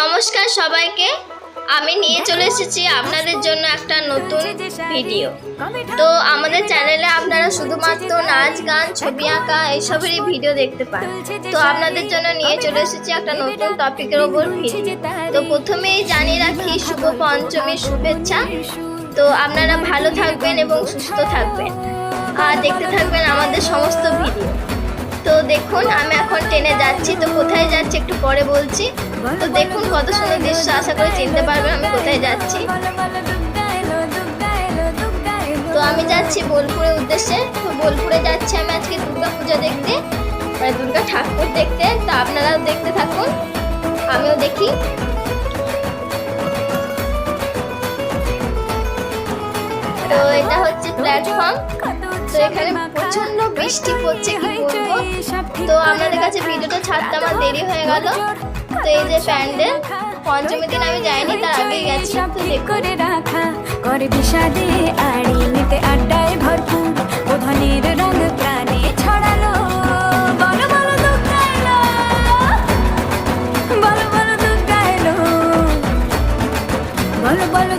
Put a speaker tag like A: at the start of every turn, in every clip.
A: নমস্কার সবাইকে। আমি নিয়ে চলে এসেছি আপনাদের জন্য একটা নতুন ভিডিও। তো আমাদের চ্যানেলে আপনারা শুধুমাত্র নাচ, গান, ছবি আঁকা এইসবেরই ভিডিও দেখতে পান। তো আপনাদের জন্য নিয়ে চলে এসেছি একটা নতুন টপিকের ওপর ভিডিও। তো প্রথমেই জানিয়ে রাখি, শুভ পঞ্চমীর শুভেচ্ছা। তো আপনারা ভালো থাকবেন এবং সুস্থ থাকবেন। আর দেখতে থাকবেন আমাদের সমস্ত ভিডিও। তো দেখুন, আমি এখন ট্রেনে যাচ্ছি। তো কোথায় যাচ্ছি একটু পরে বলছি। তো দেখুন কত সুন্দর দৃশ্য, আশা করে চিনতে পারবেন আমি কোথায় যাচ্ছি। তো আমি যাচ্ছি বোলপুরের উদ্দেশ্যে। তো বোলপুরে যাচ্ছি আমি আজকে দুর্গা পুজো দেখতে মানে দুর্গা ঠাকুর দেখতে। তো আপনারাও দেখতে থাকুন, আমিও দেখি। তো এটা হচ্ছে প্ল্যাটফর্ম। তো এখানে প্রচণ্ড বৃষ্টি পড়ছে, কি বলব? তো আপনাদের কাছে ভিডিওটা ছাড়তে আমার দেরি হয়ে গেল। তো এই যে প্যান্ডেল পঞ্চমী দিন আমি যাইনি তার আগে গেছি। তো
B: করে রাখা করে বিষাদে আড়ি নিতে আড্ডায় ভরপুর প্রাণে ছড়ালো। বলো বলো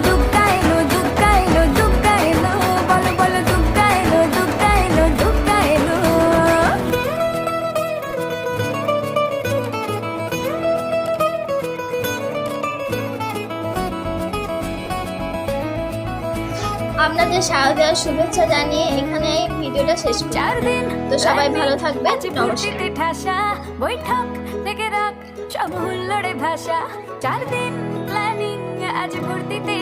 A: আপনাদের শারদীয়ার শুভেচ্ছা জানিয়ে এখানে এই ভিডিওটা শেষ
B: দিন
A: তো সবাই ভালো থাকবেন
B: ঠাসা বৈঠক থেকে রাখ সব হুল্লোড়ে ভাষা। চার দিন প্ল্যানিং আজ ভর্তিতে